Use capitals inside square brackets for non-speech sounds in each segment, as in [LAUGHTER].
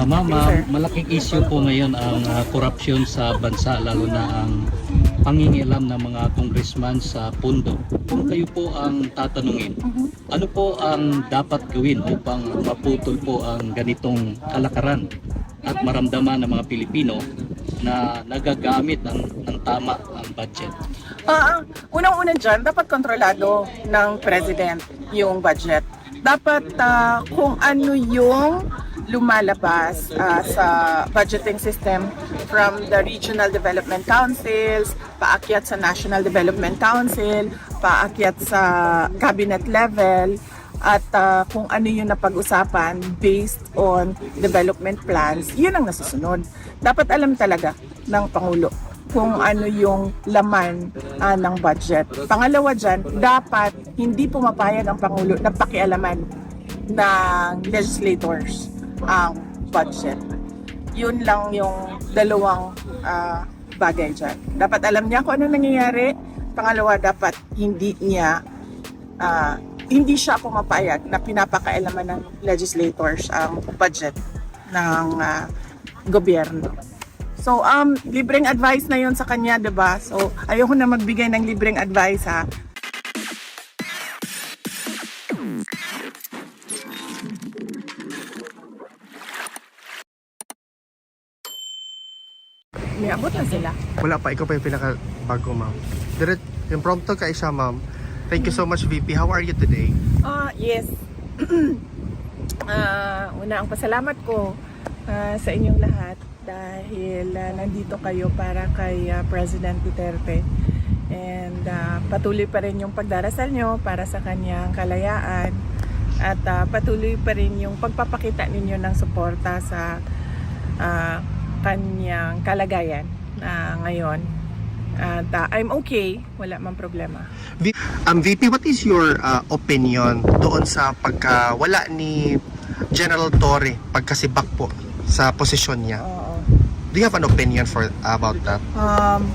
Ah, ma'am, sir. malaking issue po ngayon ang ah, korupsyon sa bansa lalo na ang pangingialam ng mga congressman sa pundo. Kung kayo po ang tatanungin, Mhm. ano po ang dapat gawin upang maputol po ang ganitong kalakaran at maramdaman ng mga Pilipino na nagagamit ng, ng tama ang budget? Ah, unang-una dyan, dapat kontrolado ng president yung budget. Dapat ah, kung ano yung lumalabas ah, sa budgeting system from the regional development councils, paakyat sa National Development Council, paakyat sa cabinet level, at ah, kung ano yung napag-usapan based on development plans, yun ang nasusunod. Dapat alam talaga ng Pangulo kung ano yung laman ah, ng budget. Pangalawa dyan, dapat hindi pumapayag ang Pangulo na pakialaman ng legislators ang budget. Yun lang yung dalawang ah, bagay dyan. Dapat alam niya kung ano nangyayari. Pangalawa, dapat hindi niya ah, hindi siya pumapayag na pinapakailaman ng legislators ang budget ng ah, gobyerno. So, um, libreng advice na yon sa kanya, ba? So, ayoko na magbigay ng libreng advice, ha? Wala pa, ikaw pa yung pinaka-bago, ma'am. Direct, impromptu ka isa, ma'am. Thank you so much, VP. How are you today? Ah, yes. [CLEARS THROAT] Ah, una ang pasalamat ko ah, sa inyong lahat dahil ah, nandito kayo para kay ah, President Duterte. And ah, patuloy pa rin yung pagdarasal nyo para sa kanyang kalayaan at ah, patuloy pa rin yung pagpapakita ninyo ng suporta sa ah, kanyang kalagayan na ngayon. At ah, I'm okay, wala mang problema. Um, VP, what is your uh, opinion doon sa pagkawala ni General Torre pagkasibak po sa posisyon niya? Oo. Do you have an opinion for about that? Um,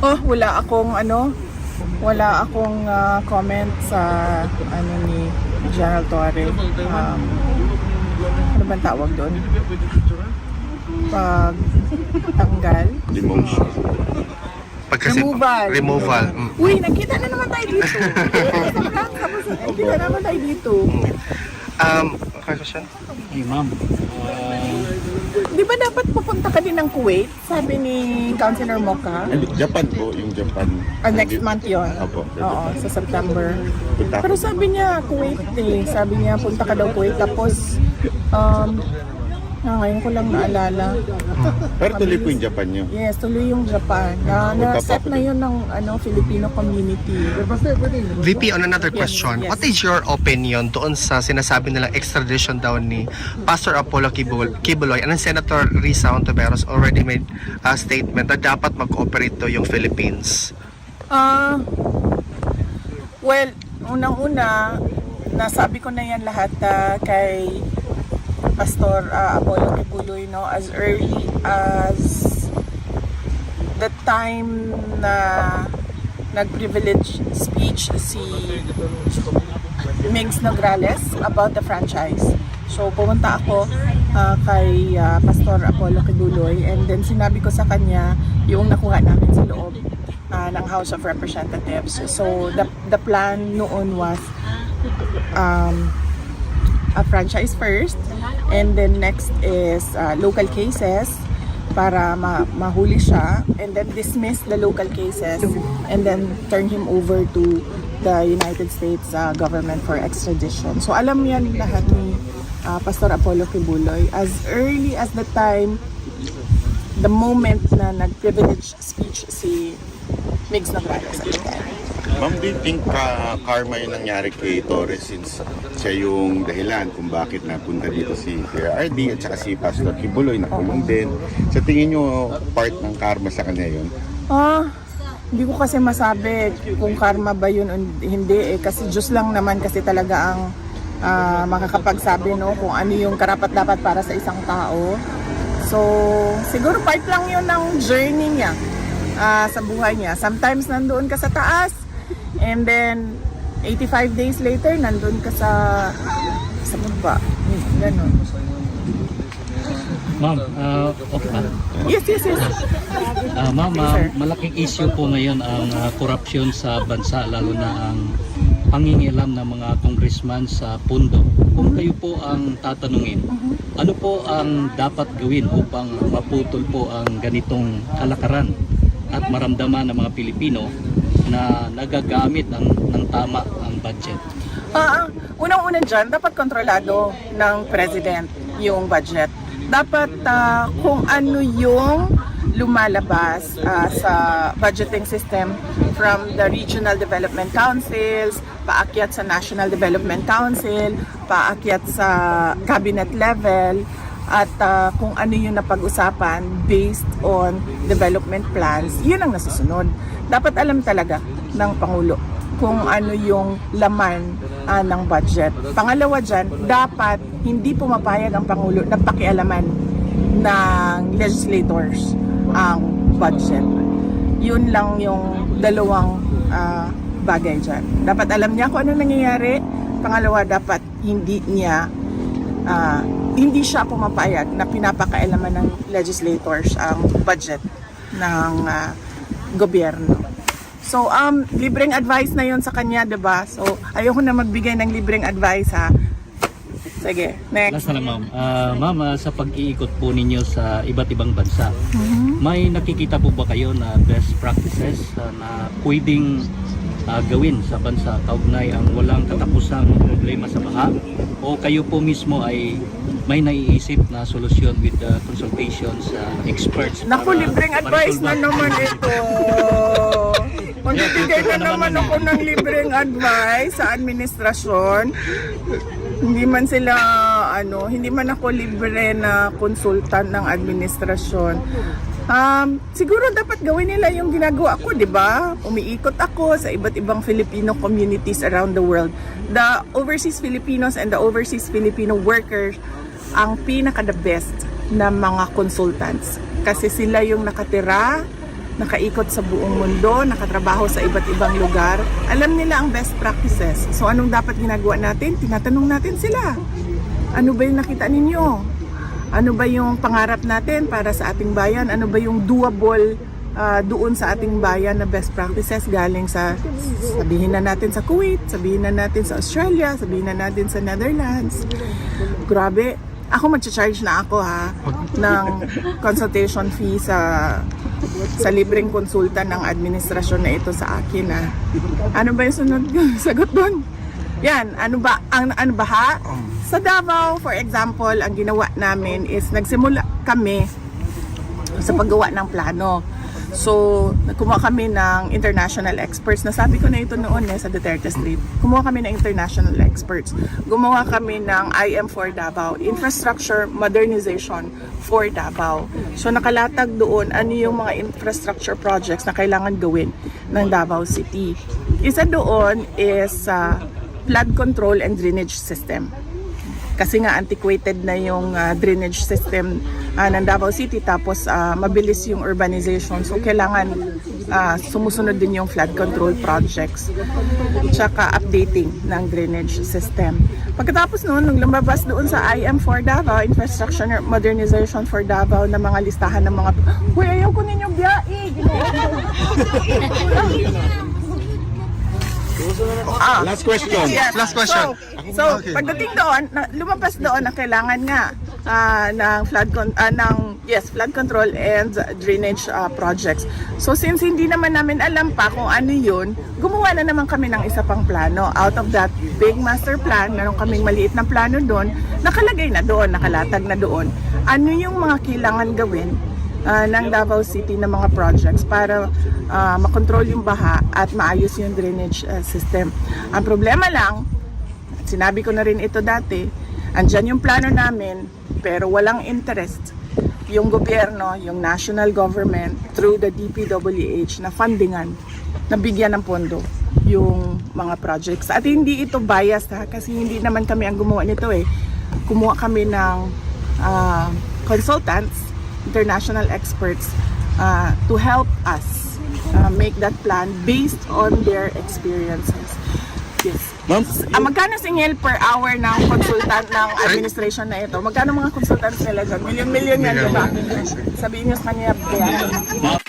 oh, wala akong ano, wala akong ah, comment sa ano ni General Torre. Um, ano bang tawag doon? Pag tanggal? Demotion. Pagkasi- Removal. Removal. Mm. Uy, nakita na naman tayo dito. nakita na naman tayo dito. Um, okay, question? Hey, ma'am, ah, Di ba dapat pupunta ka din ng Kuwait? Sabi ni Councilor Mocha. Hindi, Japan po, yung Japan. Ah, next month yon. Apo, sa Oo, sa September. Pero sabi niya, Kuwait eh. Sabi niya, punta ka daw Kuwait. Tapos, um, ah, ngayon ko lang naalala. Pero tuloy po yung Japan nyo. Yes, tuloy yung Japan. Na, pa na-set ako na yun ng ano, Filipino community. VP, on another Yes, question, yes. what is your opinion doon sa sinasabi nilang extradition daw ni Pastor Apollo Kibul Kibuloy and Senator Risa Ontiveros already made a statement na dapat mag-cooperate daw yung Philippines? Ah, well, unang-una, nasabi ko na yan lahat ah, kay Pastor ah, Apollo Kibuloy, no, as early as the time na nag-privilege speech si Migs Nograles about the franchise. So pumunta ako ah, kay ah, Pastor Apollo Kibuloy and then sinabi ko sa kanya yung nakuha namin sa loob ah, ng House of Representatives. So the the plan noon was um, a franchise first and then next is uh, local cases para ma- mahuli siya and then dismiss the local cases and then turn him over to the United States uh, government for extradition. So alam yan lahat ni uh, Pastor Apollo Kibuloy as early as the time the moment na nag-privilege speech si Migs at the time. Ma'am, do you think ka karma yung nangyari kay Torres since siya yung dahilan kung bakit napunta dito si RD at saka si Pastor Kibuloy na kulong din. Sa tingin nyo, part ng karma sa kanya yun? Ah, hindi ko kasi masabi kung karma ba yun o hindi eh. Kasi Diyos lang naman kasi talaga ang ah, makakapagsabi no kung ano yung karapat dapat para sa isang tao. So, siguro part lang yun ng journey niya ah, sa buhay niya. Sometimes nandoon ka sa taas and then 85 days later nandun ka sa sa baba. Ganon. Ma'am, ah, okay ba? Yes, yes, yes. Ah, ma'am, sir. malaking issue po ngayon ang ah, korupsyon sa bansa, lalo na ang pangingilam ng mga congressman sa pundo. Kung kayo po ang tatanungin, ano po ang dapat gawin upang maputol po ang ganitong kalakaran at maramdaman ng mga Pilipino na nagagamit ng, ng tama ang budget? Ah, unang-una dyan, dapat kontrolado ng president yung budget. Dapat ah, kung ano yung lumalabas ah, sa budgeting system from the regional development councils, paakyat sa National Development Council, paakyat sa cabinet level, at ah, kung ano yung napag-usapan based on development plans, yun ang nasusunod. Dapat alam talaga ng Pangulo kung ano yung laman ah, ng budget. Pangalawa dyan, dapat hindi pumapayag ang Pangulo na pakialaman ng legislators ang budget. Yun lang yung dalawang ah, bagay dyan. Dapat alam niya kung ano nangyayari. Pangalawa, dapat hindi niya ah, hindi siya pumapayag na pinapakailaman ng legislators ang budget ng ah, gobyerno. So, um, libreng advice na yon sa kanya, ba? So, ayoko na magbigay ng libreng advice, ha? Sige, next. Last na lang ma'am. Ah, ma'am, ah, sa pag-iikot po ninyo sa iba't ibang bansa, may nakikita po ba kayo na best practices ah, na pwedeng ah, gawin sa bansa kaugnay ang walang katapusang problema sa baha? O kayo po mismo ay may naiisip na solusyon with the consultations sa experts? Naku, libreng advice na naman ito. [LAUGHS] Magbibigay na naman ako ng libreng advice sa administrasyon. Hindi man sila, ano, hindi man ako libre na konsultan ng administrasyon. Um, siguro dapat gawin nila yung ginagawa ko, di ba? Umiikot ako sa iba't ibang Filipino communities around the world. The overseas Filipinos and the overseas Filipino workers ang pinaka the best na mga consultants. Kasi sila yung nakatira, nakaikot sa buong mundo, nakatrabaho sa iba't ibang lugar. Alam nila ang best practices. So anong dapat ginagawa natin? Tinatanong natin sila. Ano ba yung nakita ninyo? Ano ba yung pangarap natin para sa ating bayan? Ano ba yung doable ah, doon sa ating bayan na best practices galing sa sabihin na natin sa Kuwait, sabihin na natin sa Australia, sabihin na natin sa Netherlands. Grabe, ako mag-charge na ako ha ng consultation fee sa sa libreng konsulta ng administrasyon na ito sa akin ha. Ano ba yung sunod [LAUGHS] sagot doon? Yan, ano ba ang ano ba ha? Sa Davao, for example, ang ginawa namin is nagsimula kami sa paggawa ng plano. So, kumuha kami ng international experts. Nasabi ko na ito noon eh, sa Duterte Street. Kumuha kami ng international experts. Gumawa kami ng IM for Davao, Infrastructure Modernization for Davao. So, nakalatag doon ano yung mga infrastructure projects na kailangan gawin ng Davao City. Isa doon is uh, flood control and drainage system kasi nga antiquated na yung ah, drainage system ah, ng Davao City tapos ah, mabilis yung urbanization so kailangan ah, sumusunod din yung flood control projects tsaka updating ng drainage system pagkatapos noon nung lumabas doon sa IM4 Davao Infrastructure Modernization for Davao na mga listahan ng mga Uy, ayaw ko ninyong biyahe [LAUGHS] ah, Last question. Yes. Last question. So, so Okay. pagdating doon, lumabas doon na kailangan nga ah, ng flood con ah, ng yes, flood control and drainage ah, projects. So since hindi naman namin alam pa kung ano 'yun, gumawa na naman kami ng isa pang plano. Out of that big master plan, meron kaming maliit na plano doon, nakalagay na doon, nakalatag na doon. Ano yung mga kailangan gawin ah, ng Davao City na mga projects para ah, makontrol yung baha at maayos yung drainage ah, system. Ang problema lang, sinabi ko na rin ito dati, andyan yung plano namin pero walang interest yung gobyerno, yung national government through the DPWH na fundingan, na bigyan ng pondo yung mga projects. At hindi ito biased ha, kasi hindi naman kami ang gumawa nito eh. Kumuha kami ng ah, consultants, international experts uh, to help us uh, make that plan based on their experiences. Ma'am, Ah, magkano singil per hour ng consultant ng administration na ito? Magkano mga consultants nila dyan? Million-million yan, di ba? Sabihin niyo sa kanya, Bea. Ma-